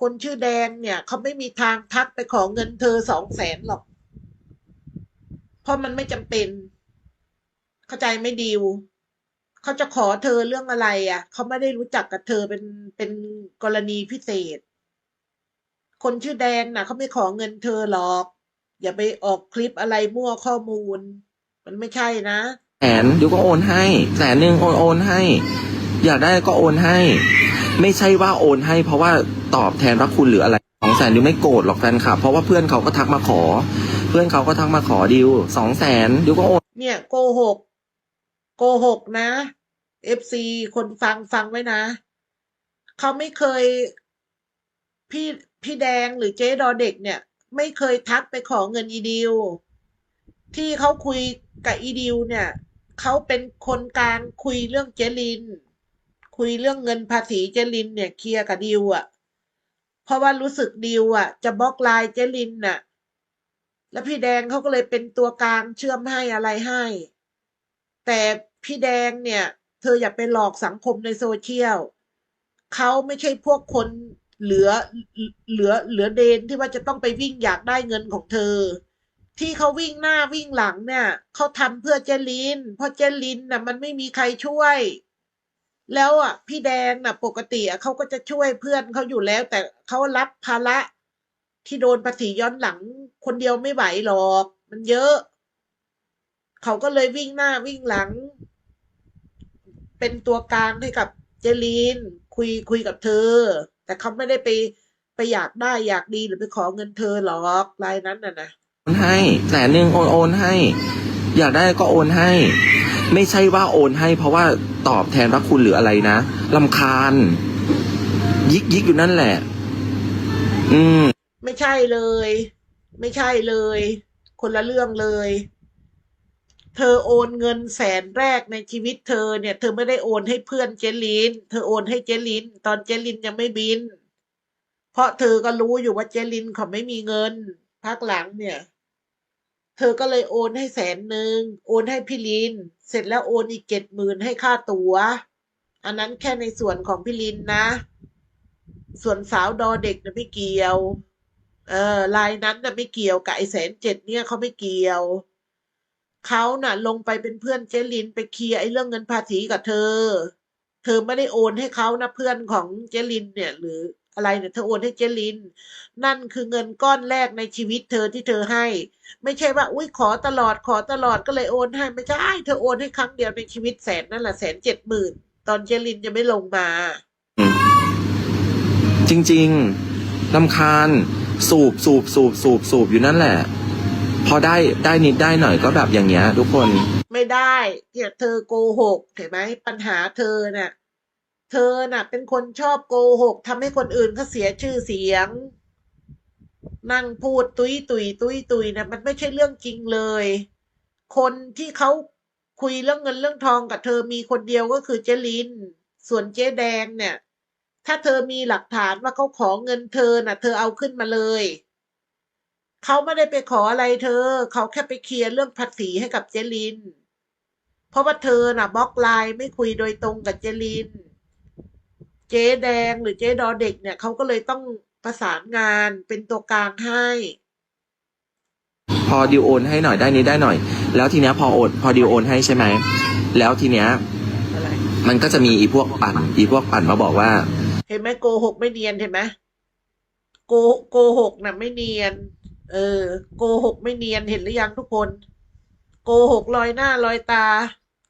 คนชื่อแดงเนี่ยเขาไม่มีทางทักไปขอเงินเธอสองแสนหรอก เพราะมันไม่จำเป็น เข้าใจไม่ดิวเขาจะขอเธอเรื่องอะไรอะเขาไม่ได้รู้จักกับเธอเป็นเป็นกรณีพิเศษ คนชื่อแดงน่ะเขาไม่ขอเงินเธอหรอก อย่าไปออกคลิปอะไรมั่วข้อมูล มันไม่ใช่นะแสนยวก็โอนให้แสนหนึ่งโอนโอนให้ อยากได้ก็โอนให้ ไม่ใช่ว่าโอนให้เพราะว่าตอบแทนพระคุณหรืออะไรสองแสนดิวไม่โกรธหรอกแฟนคลับเพราะว่าเพื่อนเขาก็ทักมาขอ เพื่อนเขาก็ทักมาขอดิวสองแสนดิวก็โอนเนี่ยโกหกโกหกนะเอฟซีคนฟังฟังไว้นะ เขาไม่เคย พี่พี่แดงหรือเจ๊ดอเด็กเนี่ย ไม่เคยทักไปขอเงินอีดิวที่เขาคุยกับอีดิวเนี่ยเขาเป็นคนกลางคุยเรื่องเจลิน คุยเรื่องเงินภาษีเจลินเนี่ยเคลียร์กับดิวอะ่ะเพราะว่ารู้สึกดิวอะ่ะจะบล็อกไลน์เจลินน่ะ แล้วพี่แดงเขาก็เลยเป็นตัวกลางเชื่อมให้อะไรให้ แต่พี่แดงเนี่ย เธออย่าไปหลอกสังคมในโซเชียลเขาไม่ใช่พวกคนเหลือเหลือเหลือเดนที่ว่าจะต้องไปวิ่งอยากได้เงินของเธอ ที่เขาวิ่งหน้าวิ่งหลังเนี่ยเขาทำเพื่อเจลิน เพราะเจลินน่ะ มันไม่มีใครช่วย แล้วอะพี่แดงน่ะ ปกติอะเขาก็จะช่วยเพื่อนเขาอยู่แล้ว แต่เขารับภาระที่โดนภาษีย้อนหลัง คนเดียวไม่ไหวหรอก มันเยอะ เขาก็เลยวิ่งหน้าวิ่งหลัง เป็นตัวกลางให้กับเจลีน คุยคุยกับเธอ แต่เขาไม่ได้ไปไปอยากได้อยากดีหรือไปขอเงินเธอหรอกรายนั้นน่ะนะโอนให้แสนหนึ่งโอนโอนให้ อยากได้ก็โอนให้ ไม่ใช่ว่าโอนให้เพราะว่าตอบแทนพระคุณหรืออะไรนะลำคาญ ยิกยิกอยู่นั่นแหละ อืม ไม่ใช่เลย ไม่ใช่เลย คนละเรื่องเลย เธอโอนเงินแสนแรกในชีวิตเธอเนี่ย เธอไม่ได้โอนให้เพื่อนเจลิน เธอโอนให้เจลิน ตอนเจลินยังไม่บิน เพราะเธอก็รู้อยู่ว่าเจลินเขาไม่มีเงินพักหลังเนี่ย เธอก็เลยโอนให้แสนหนึ่งโอนให้พี่ลิน เสร็จแล้วโอนอีกเจ็ดหมื่นให้ค่าตัว๋ว อันนั้นแค่ในส่วนของพี่ลินนะ ส่วนสาวดอเด็กนะไม่เกี่ยว เออลายนั้นน่ะไม่เกี่ยวกับไอ้แสนเจ็ดเนี่ยเขาไม่เกี่ยวเขาน่ะ ลงไปเป็นเพื่อนเจลินไปเคลียร์ไอ้เรื่องเงินภาษีกับเธอ เธอไม่ได้โอนให้เขานะเพื่อนของเจลินเนี่ย หรือ อะไรเนี่ยเธอโอนให้เจลิน นั่นคือเงินก้อนแรกในชีวิตเธอที่เธอให้ ไม่ใช่ว่า อุ้ยขอตลอดขอตลอดก็เลยโอนให้ไม่ใช่เธอโอนให้ครั้งเดียวในชีวิตแสนนั่นแหละแสนเจ็ดหมื่นตอนเจลินยังไม่ลงมา จริงๆลำคาญ สูบสูบสูบสูบสูบอยู่นั่นแหละ พอได้ได้นิดได้หน่อยก็แบบอย่างเงี้ย ทุกคนไม่ได้เนี่ยเธอโกหกเห็นไหมปัญหาเธอน่ะ เธอน่ะ เป็นคนชอบโกหกทำให้คนอื่นเขาเสียชื่อเสียง นั่งพูดตุยตุยตุยตุยนะมันไม่ใช่เรื่องจริงเลย คนที่เขาคุยเรื่องเงินเรื่องทองกับเธอมีคนเดียวก็คือเจลิน ส่วนเจ๊แดงเนี่ย ถ้าเธอมีหลักฐานว่าเขาขอเงินเธอน่ะ เธอเอาขึ้นมาเลยเขาไม่ได้ไปขออะไรเธอ เขาแค่ไปเคลียร์เรื่องภาษีให้กับเจลิน เพราะว่าเธอน่ะบล็อกไลน์ไม่คุยโดยตรงกับเจลิน เจ๊แดงหรือเจ๊ดอเด็กเนี่ยเขาก็เลยต้องประสานงานเป็นตัวกลางให้ พอดิวโอนให้หน่อยได้นิดได้หน่อย แล้วทีเนี้ยพอโอนพอดิวโอนให้ใช่ไหมแล้วทีเนี้ยอะไรมันก็จะมีอีพวกปั่นอีพวกปั่นมาบอกว่า เห็นไหมโกหกไม่เนียนเห็นไหมโกโกหกน่ะไม่เนียน เออ โกหกไม่เนียนเห็นหรือยังทุกคน โกหกลอยหน้าลอยตา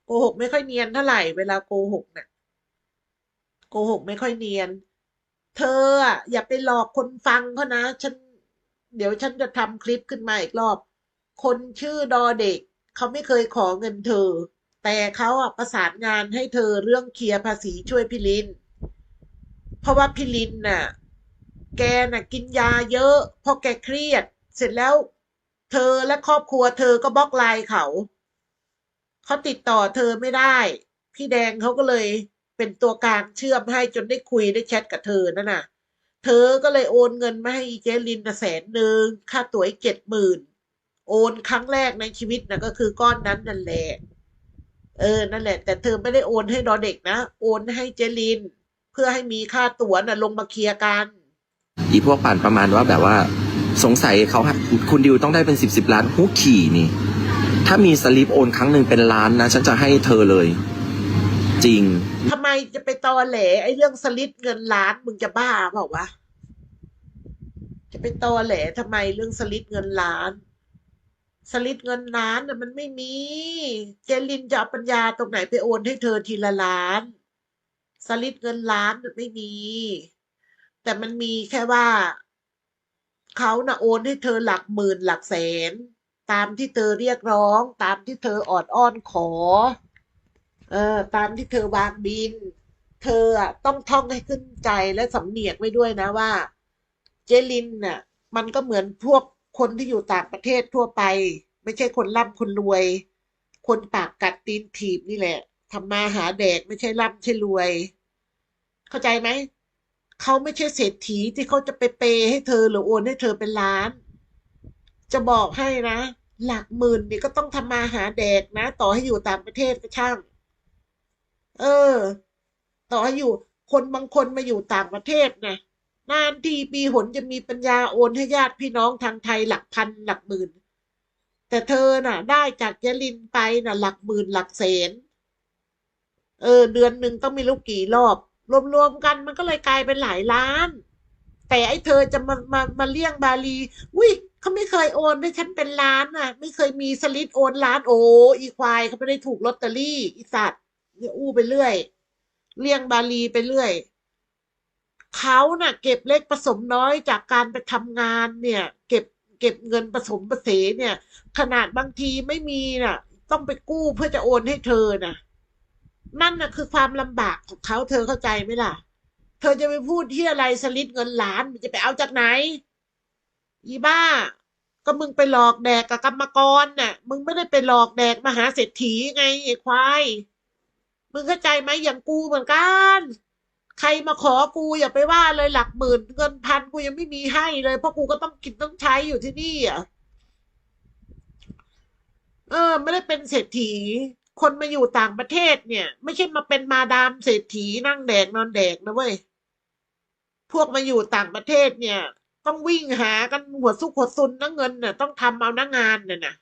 โกหกไม่ค่อยเนียนเท่าไหร่เวลาโกหกน่ะ โกหกไม่ค่อยเนียน เธออะอย่าไปหลอกคนฟังเขานะ ฉัน เดี๋ยวฉันจะทำคลิปขึ้นมาอีกรอบ คนชื่อดอเด็ก เขาไม่เคยขอเงินเธอ แต่เขาอะประสานงานให้เธอเรื่องเคลียร์ภาษีช่วยพี่ลิน เพราะว่าพี่ลินน่ะ แกน่ะกินยาเยอะเพราะแกเครียด เสร็จแล้ว เธอและครอบครัวเธอก็บล็อกไลน์เขา เขาติดต่อเธอไม่ได้ พี่แดงเขาก็เลย เป็นตัวกลางเชื่อมให้จนได้คุยได้แชทกับเธอนั่นน่ะ เธอก็เลยโอนเงินมาให้อีเจลินแสนหนึ่งค่าตั๋วอีกเจ็ดหมื่นโอนครั้งแรกในชีวิตนะก็คือก้อนนั้นนั่นแหละเออ นั่นแหละ แต่เธอไม่ได้โอนให้ดอเด็กนะ โอนให้เจลิน เพื่อให้มีค่าตั๋วน่ะลงมาเคลียร์กัน อีพวกปั่นประมาณว่าแบบว่า สงสัยเขาคุณดิวต้องได้เป็นสิบสิบล้านหูขี่นี่ ถ้ามีสลิปโอนครั้งหนึ่งเป็นล้านนะ ฉันจะให้เธอเลย จริง ทำไมจะไปตอแหล ไอ้เรื่องสลิปเงินล้านมึงจะบ้าเปล่าวะ จะไปตอแหลทำไมเรื่องสลิปเงินล้าน สลิปเงินล้านน่ะมันไม่มี เจลินจะเอาปัญญาตรงไหนไปโอนให้เธอทีละล้าน สลิปเงินล้านน่ะไม่มี แต่มันมีแค่ว่าเขาน่ะโอนให้เธอหลักหมื่นหลักแสน ตามที่เธอเรียกร้อง ตามที่เธอออดอ้อนขอ เออตามที่เธอวางบิน เธออะต้องท่องให้ขึ้นใจและสำเนียกไว้ด้วยนะว่า เจลินน่ะ มันก็เหมือนพวกคนที่อยู่ต่างประเทศทั่วไป ไม่ใช่คนร่ำคนรวย คนปากกัดตีนถีบนี่แหละทำมาหาแดกไม่ใช่ร่ำใช่รวย เข้าใจไหมเขาไม่ใช่เศรษฐีที่เขาจะไปเปย์ให้เธอหรือโอนให้เธอเป็นล้าน จะบอกให้นะ หลักหมื่นนี่ก็ต้องทำมาหาแดกนะ ต่อให้อยู่ต่างประเทศก็ช่าง เออ ต่อให้อยู่คนบางคนมาอยู่ต่างประเทศนะนานทีปีหนจะมีปัญญาโอนให้ญาติพี่น้องทางไทยหลักพันหลักหมื่น แต่เธอน่ะ ได้จากยลินไปน่ะ หลักหมื่นหลักแสนเออ เดือนหนึ่งต้องม่รู้กี่รอบ รวมๆกันมันก็เลยกลายเป็นหลายล้าน แต่ไอ้เธอจะมามามาเลี่ยงบาลีอุ้ยเขาไม่เคยโอนให้ฉันเป็นล้านน่ะ ไม่เคยมีสลิปโอนล้านโอ้อีควายเขาไม่ได้ถูกลอตเตอรี่อีสัตว์ เนี่ยอู้ไปเรื่อย เลี่ยงบาลีไปเรื่อย เขาน่ะ เก็บเล็กผสมน้อยจากการไปทำงานเนี่ย เก็บเก็บเงินผสมผสมเนี่ย ขนาดบางทีไม่มีน่ะ ต้องไปกู้เพื่อจะโอนให้เธอน่ะ นั่นน่ะคือความลำบากของเขาเธอเข้าใจไหมล่ะ เธอจะไปพูดที่อะไรสลิดเงินล้านมันจะไปเอาจากไหน อีบ้าก็มึงไปหลอกแดกกับกรรมกรน่ะ มึงไม่ได้ไปหลอกแดกมหาเศรษฐีไงไอ้ควาย มึงเข้าใจไหมอย่างกูเหมือนกัน ใครมาขอกูอย่าไปว่าเลยหลักหมื่นเงินพันกูยังไม่มีให้เลย เพราะกูก็ต้องกินต้องใช้อยู่ที่นี่อะเออ ไม่ได้เป็นเศรษฐี คนมาอยู่ต่างประเทศเนี่ย ไม่ใช่มาเป็นมาดามเศรษฐีนั่งแดกนอนแดกนะเว้ยพวกมาอยู่ต่างประเทศเนี่ย ต้องวิ่งหากันหัวซุกหัวซุนนะเงินเนี่ยต้องทำเอาหน้างานเนี่ยนะ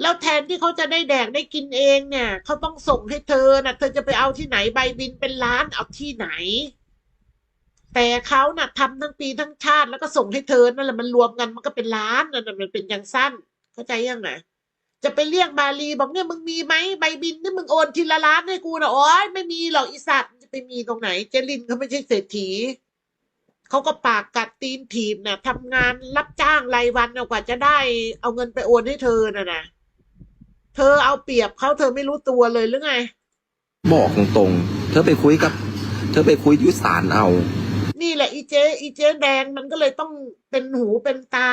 แล้วแทนที่เขาจะได้แดกได้กินเองเนี่ยเขาต้องส่งให้เธอนะเธอจะไปเอาที่ไหนใบบินเป็นล้านเอาที่ไหน แต่เขาน่ะทำทั้งปีทั้งชาติแล้วก็ส่งให้เธอนั่นแหละมันรวมกันมันก็เป็นล้านนั่นะมันเป็นอย่างสั้น เข้าใจยังไงจะไปเรียกบาลีบอกเนี่ยมึงมีไหมใบบินที่มึงโอนทีละล้านให้กูนะโอ้ยไม่มีหรอกอีสัตว์มันจะไปมีตรงไหน เจลินเขาไม่ใช่เศรษฐีเขาก็ปากกัดตีนถีบน่ะทำงานรับจ้างรายวันกว่าจะได้เอาเงินไปโอนให้เธอน่ะนะ เธอเอาเปรียบเขาเธอไม่รู้ตัวเลยหรือไง บอกตรงๆ เธอไปคุยกับ เธอไปคุยอยุสารเอา นี่แหละอีเจอีเจแดงมันก็เลยต้องเป็นหูเป็นตา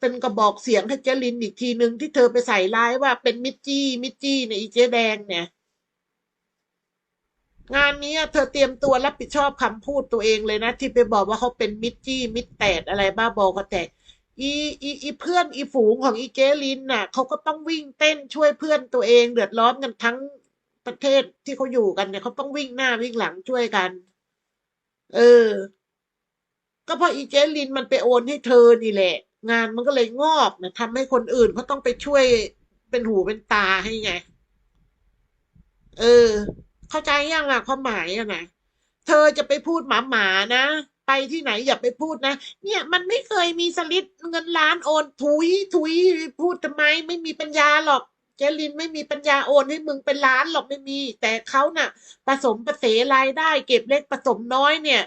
เป็นกระบอกเสียงให้เจลินอีกทีหนึ่งที่เธอไปใส่ร้ายว่าเป็นมิจจี้มิจจี้เนี่ยอีเจแดงเนี่ย งานนี้เธอเตรียมตัวรับผิดชอบคำพูดตัวเองเลยนะ ที่ไปบอกว่าเขาเป็นมิจจี้มิจแตดอะไรบ้าบอก็แตก อีอีอีเพื่อนอีฝูงของอีเจลินน่ะเขาก็ต้องวิ่งเต้นช่วยเพื่อนตัวเอง เดือดร้อนกันทั้งประเทศที่เขาอยู่กันเนี่ยเขาต้องวิ่งหน้าวิ่งหลังช่วยกัน เออ ก็เพราะอีเจลินมันไปโอนให้เธอนี่แหละ งานมันก็เลยงอกนะทำให้คนอื่นเขาต้องไปช่วยเป็นหูเป็นตาให้ไง เออ เข้าใจยังอะความหมายอะนะเธอจะไปพูดหมาหมานะ ไปที่ไหนอย่าไปพูดนะ เนี่ยมันไม่เคยมีสลิปเงินล้านโอนถุยถุยพูดทำไมไม่มีปัญญาหรอกเจลินไม่มีปัญญาโอนให้มึงเป็นล้านหรอกไม่มี แต่เขาน่ะ ผสมประเสรายได้ เก็บเล็กผสมน้อยเนี่ย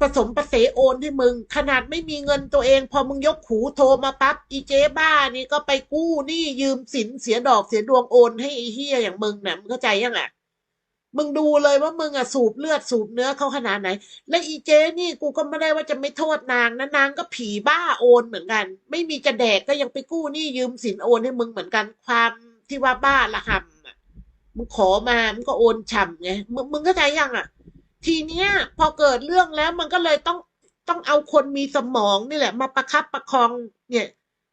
ผสมประเสโอนให้มึง ขนาดไม่มีเงินตัวเอง พอมึงยกหูโทรมาปั๊บอีเจ๊บ้านี่ก็ไปกู้หนี่ยืมสินเสียดอกเสียดวงโอนให้ไอ้เฮียอย่างมึงน่ะมึงเข้าใจยังอะ มึงดูเลยว่ามึงอะสูบเลือดสูบเนื้อเขาขนาดไหน และอีเจนี่กูก็ไม่ได้ว่าจะไม่โทษนางนะนางก็ผีบ้าโอนเหมือนกัน ไม่มีจะแดกก็ยังไปกู้หนี้ยืมสินโอนให้มึงเหมือนกัน ความที่ว่าบ้าละหำอะมึงขอมามึงก็โอนฉ่ำไงมึงมึงเข้าใจยังอะทีเนี้ย พอเกิดเรื่องแล้วมันก็เลยต้องต้องเอาคนมีสมองนี่แหละ มาประคับประคองเนี่ย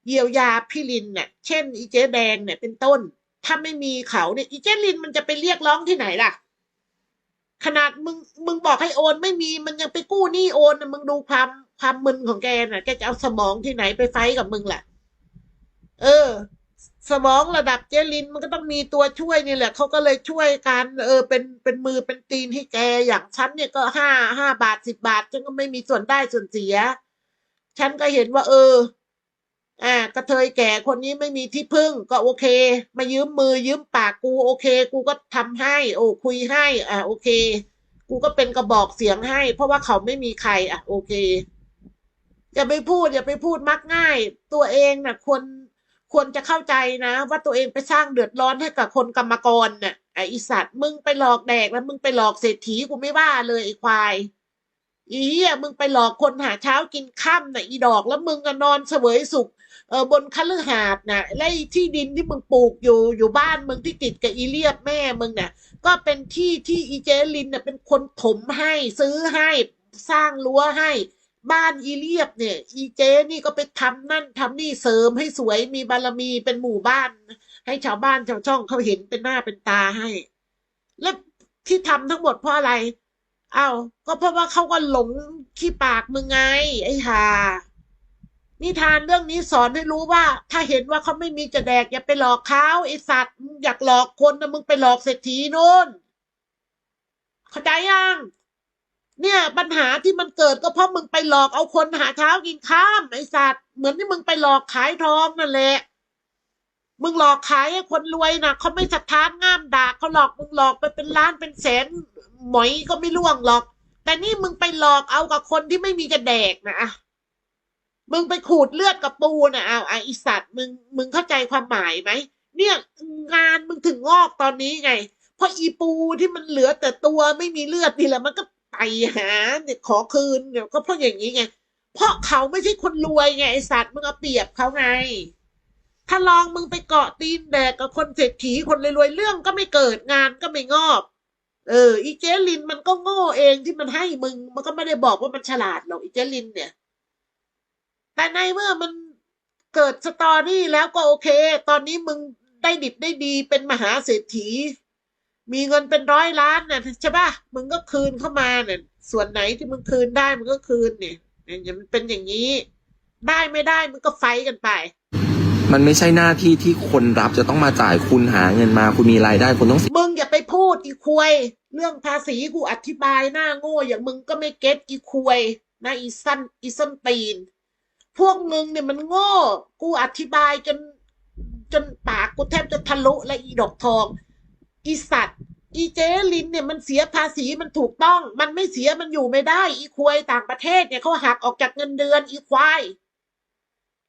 เยียวยาพี่ลินเนี่ยเช่นอีเจ๊แดงเนี่ยเป็นต้น ถ้าไม่มีเขาเนี่ยอีเจ๊ลินมันจะไปเรียกร้องที่ไหนล่ะ ขนาดมึงมึงบอกให้โอนไม่มีมันยังไปกู้หนี้โอนน่ะมึงดูความความมึนของแกน่ะแกจะเอาสมองที่ไหนไปไฟกับมึงล่ะ เออ สมองระดับเจลินมันก็ต้องมีตัวช่วยนี่แหละเขาก็เลยช่วยกันเออ เป็นเป็นมือเป็นตีนให้แกอย่างฉันเนี่ยก็ห้าห้าบาทสิบบาทฉันก็ไม่มีส่วนได้ส่วนเสีย ฉันก็เห็นว่า เออ อ่ากระเทยแก่คนนี้ไม่มีที่พึ่งก็โอเค มายืมมือยืมปากกูโอเค กูก็ทำให้ โอ้คุยให้ อ่าโอเค กูก็เป็นกระบอกเสียงให้ เพราะว่าเขาไม่มีใคร อะ โอเคอย่าไปพูดอย่าไปพูดมักง่าย ตัวเองน่ะควรควรจะเข้าใจนะ ว่าตัวเองไปสร้างเดือดร้อนให้กับคนกรรมกรเนี่ยไออีสัตว์มึงไปหลอกแดกแล้วมึงไปหลอกเศรษฐีกูไม่ว่าเลยไอควายอีเหี้ยมึงไปหลอกคนหาเช้ากินค่ำน่ะอีดอกแล้วมึงก็นอนเสวยสุข เออบนคฤหาสน์น่ะและไอ้ที่ดินที่มึงปลูกอยู่อยู่บ้านมึงที่ติดกับอีเลียบแม่มึงน่ะก็เป็นที่ที่อีเจลินน่ะเป็นคนถมให้ซื้อให้สร้างรั้วให้บ้านอีเลียบเนี่ย อีเจนี่ก็ไปทำนั่นทำนี่เสริมให้สวยมีบารมีเป็นหมู่บ้าน ให้ชาวบ้านชาวช่องเขาเห็นเป็นหน้าเป็นตาให้ แล้วที่ทำทั้งหมดเพราะอะไร เอา้าก็เพราะว่าเขาก็หลงขี้ปากมึงไง ไอ้ห่า นิทานเรื่องนี้สอนให้รู้ว่า ถ้าเห็นว่าเขาไม่มีจะแดกอย่าไปหลอกเขาไอ้สัตว์มึงอยากหลอกคนนะมึงไปหลอกเศรษฐีโน่นเข้าใจยังเนี่ยปัญหาที่มันเกิดก็เพราะมึงไปหลอกเอาคนหาเช้ากินข้ามไอ้สัตว์เหมือนที่มึงไปหลอกขายทองนั่นแหละมึงหลอกขายให้คนรวยนะเขาไม่สะท้านง่ามด่าเขาหลอกมึงหลอกไปเป็นล้านเป็นแสนหมอยก็ไม่ล่วงหรอก แต่นี่มึงไปหลอกเอากับคนที่ไม่มีจะแดกนะอะ มึงไปขูดเลือดกับปูนะเอาไอะไอสัตว์มึงมึงเข้าใจความหมายไหมเนี่ยงานมึงถึงงอกตอนนี้ไง เพราะอีปูที่มันเหลือแต่ตัวไม่มีเลือดนี่แหละมันก็ไปหาเนี่ยขอคืนเนี่ยก็เพราะอย่างนี้ไง เพราะเขาไม่ใช่คนรวยไงไอสัตว์มึงเอาเปรียบเขาไง ถ้าลองมึงไปเกาะตีนแดกกับคนเศรษฐีคนรวยๆเรื่องก็ไม่เกิดงานก็ไม่งอกเอออีเจลินมันก็โง่เองที่มันให้มึง มันก็ไม่ได้บอกว่ามันฉลาดหรอกอีเจลินเนี่ย แต่ในเมื่อมันเกิดสตอรี่แล้วก็โอเค ตอนนี้มึงได้ดิบได้ดีเป็นมหาเศรษฐี มีเงินเป็นร้อยล้านน่ะใช่ปะมึงก็คืนเข้ามาเนี่ยส่วนไหนที่มึงคืนได้มึงก็คืนเนี่ยเนี่ยมันเป็นอย่างนี้ ได้ไม่ได้มึงก็ไฟท์กันไป มันไม่ใช่หน้าที่ที่คนรับจะต้องมาจ่ายคุณหาเงินมาคุณมีรายได้คุณต้องมึงอย่าไปพูดอีควย เรื่องภาษีกูอธิบายหน้าโง่อย่างมึงก็ไม่เก็ตอีควยนะอีสั้นอีส้นตีน พวกมึงเนี่ยมันโง่ กูอธิบายจนจนปากกูแทบจะทะลุและอีดอกทอง อีสัตว์ อีเจลินเนี่ยมันเสียภาษีมันถูกต้อง มันไม่เสียมันอยู่ไม่ได้ อีควยต่างประเทศเนี่ยเขาหักออกจากเงินเดือนอีควาย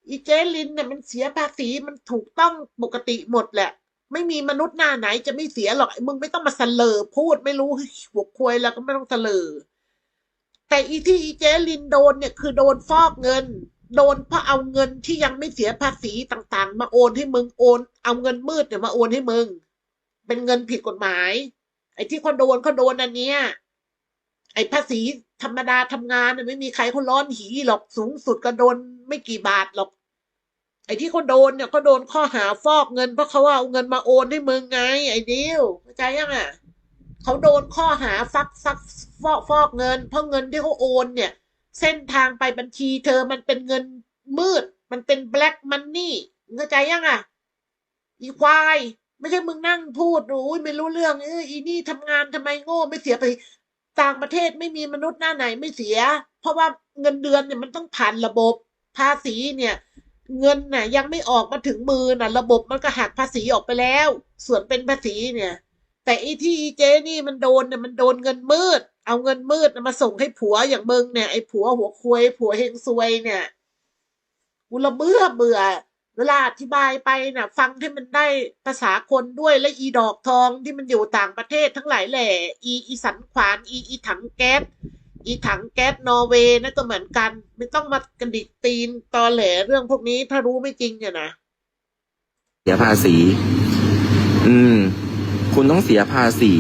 อีเจลินเนี่ยมันเสียภาษีมันถูกต้องปกติหมดแหละ ไม่มีมนุษย์หน้าไหนจะไม่เสียหรอกมึงไม่ต้องมาเสลอพูดไม่รู้หัวควยแล้วก็ไม่ต้องเสลอแต่อีที่อีเจลินโดนเนี่ยคือโดนฟอกเงิน โดนเพราะเอาเงินที่ยังไม่เสียภาษีต่างๆ มาโอนให้มึงโอน เอาเงินมืดเนี่ยมาโอนให้มึง เป็นเงินผิดกฎหมาย ไอ้ที่เขาโดนเขาโดนอันเนี้ยไอ้ภาษีธรรมดาทำงานเนี่ยไม่มีใครเขาร้อนหีหรอกสูงสุดก็โดนไม่กี่บาทหรอก ไอ้ที่เขาโดนเนี่ยเขาโดนข้อหาฟอกเงินเพราะเขาเอาเงินมาโอนให้มึงไง ไอ้ดิวเข้าใจยังอะเขาโดนข้อหาฟักฟักฟอกฟอกเงิน เพราะเงินที่เขาโอนเนี่ย เส้นทางไปบัญชีเธอมันเป็นเงินมืด มันเป็นแบล็กมันนี่เข้าใจยังอะ อีควาย ไม่ใช่มึงนั่งพูดโอ้ยไม่รู้เรื่องเอออีนี่ทำงานทำไมโง่ไม่เสียไป ต่างประเทศไม่มีมนุษย์หน้าไหนไม่เสีย เพราะว่าเงินเดือนเนี่ยมันต้องผ่านระบบภาษีเนี่ย เงินน่ะ ยังไม่ออกมาถึงมือน่ะ ระบบมันก็หักภาษีออกไปแล้ว ส่วนเป็นภาษีเนี่ย แต่อีที่อีเจนี่มันโดนเนี่ยมันโดนเงินมืด เอาเงินมืดมาส่งให้ผัวอย่างมึงเนี่ยไอ้ผัวหัวควยผัวเฮงซวยเนี่ยกูละเบื่อเบื่อ เวลาอธิบายไปน่ะ ฟังให้มันได้ภาษาคนด้วยและอีดอกทองที่มันอยู่ต่างประเทศทั้งหลายแหล่อีอีสันขวานอีอีถังแก๊สอีถังแก๊สนอร์เวย์นั่นก็เหมือนกัน ไม่ต้องมากระดิกตีนตอแหลเรื่องพวกนี้ถ้ารู้ไม่จริงเนี่ยนะเสียภาษี อืม คุณต้องเสียภาษี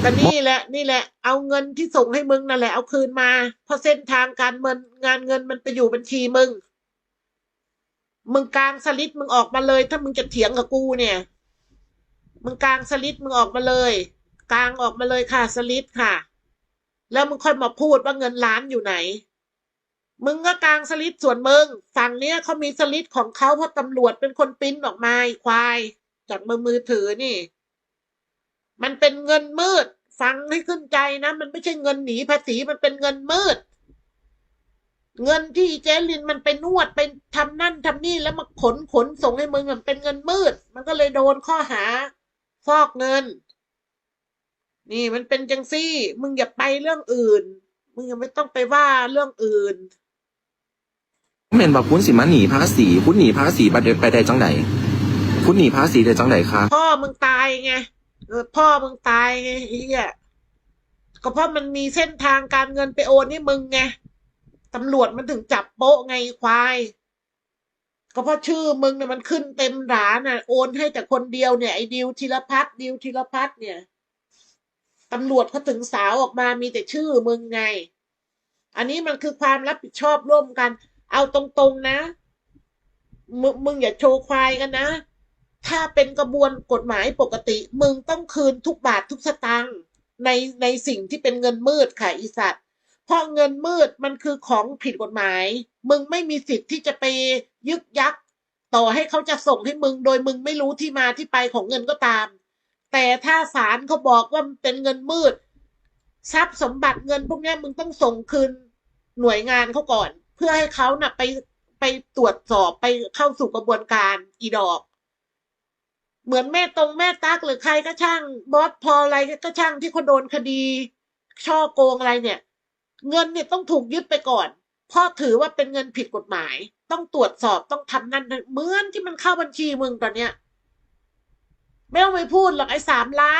แต่นี่แหละนี่แหละ เอาเงินที่ส่งให้มึงนั่นแหละเอาคืนมา เพราะเส้นทางการเงินงานเงินมันไปอยู่บัญชีมึง มึงกลางสลิดมึงออกมาเลย ถ้ามึงจะเถียงกับกูเนี่ย มึงกลางสลิดมึงออกมาเลย กลางออกมาเลยค่ะสลิดค่ะ แล้วมึงค่อยมาพูดว่าเงินล้านอยู่ไหน มึงก็กลางสลิดส่วนมึงฝั่งเนี้ยเขามีสลิดของเขาเพราะตำรวจเป็นคนปิ้นออกมาควาย จากมือมือถือนี่ มันเป็นเงินมืด ฟังให้ขึ้นใจนะมันไม่ใช่เงินหนีภาษีมันเป็นเงินมืด เงินที่เจลินมันไปนวดไปทำนั่นทำนี่แล้วมาขนขนส่งให้มึงมันเป็นเงินมืด มันก็เลยโดนข้อหา ฟอกเงิน นี่มันเป็นจังซี่ มึงอย่าไปเรื่องอื่น มึงยังไม่ต้องไปว่าเรื่องอื่นเมนบอกคุณสิมาหนีภาษีคุณหนีภาษีไปได้ไปได้จังไหนคุณหนีภาษีได้จังไหนคะพ่อมึงตายไงเออ พ่อมึงตายไงไอ้เหี้ยก็เพราะมันมีเส้นทางการเงินไปโอนให้มึงไงตำรวจมันถึงจับโป๊ะไงควาย ก็เพราะชื่อมึงเนี่ยมันขึ้นเต็มร้านน่ะ โอนให้แต่คนเดียวเนี่ยไอ้ดิวธีรพัฒน์ดิวธีรพัฒน์เนี่ยตำรวจเขาถึงสาวออกมามีแต่ชื่อมึงไง อันนี้มันคือความรับผิดชอบร่วมกัน เอาตรงๆนะ มึงมึงอย่าโชว์ควายกันนะ ถ้าเป็นกระบวนกฎหมายปกติ มึงต้องคืนทุกบาททุกสตางค์ในในสิ่งที่เป็นเงินมืดค่ะอีสัตว์เพราะเงินมืดมันคือของผิดกฎหมาย มึงไม่มีสิทธิ์ที่จะไปยึกยักต่อให้เขาจะส่งให้มึงโดยมึงไม่รู้ที่มาที่ไปของเงินก็ตาม แต่ถ้าศาลเขาบอกว่ามันเป็นเงินมืด ทรัพย์สมบัติเงินพวกนี้มึงต้องส่งคืนหน่วยงานเขาก่อน เพื่อให้เขาน่ะไปไปตรวจสอบไปเข้าสู่กระบวนการอีดอก เหมือนแม่ตรงแม่ตักหรือใครก็ช่างบอสพออะไรก็ช่างที่เขาโดนคดี ช่อโกงอะไรเนี่ย เงินเนี่ยต้องถูกยึดไปก่อนเพราะถือว่าเป็นเงินผิดกฎหมาย ต้องตรวจสอบต้องทำนั่นนั่นเหมือนที่มันเข้าบัญชีมึงตอนเนี้ยไม่ต้องไปพูดหรอกไอ้สามล้าน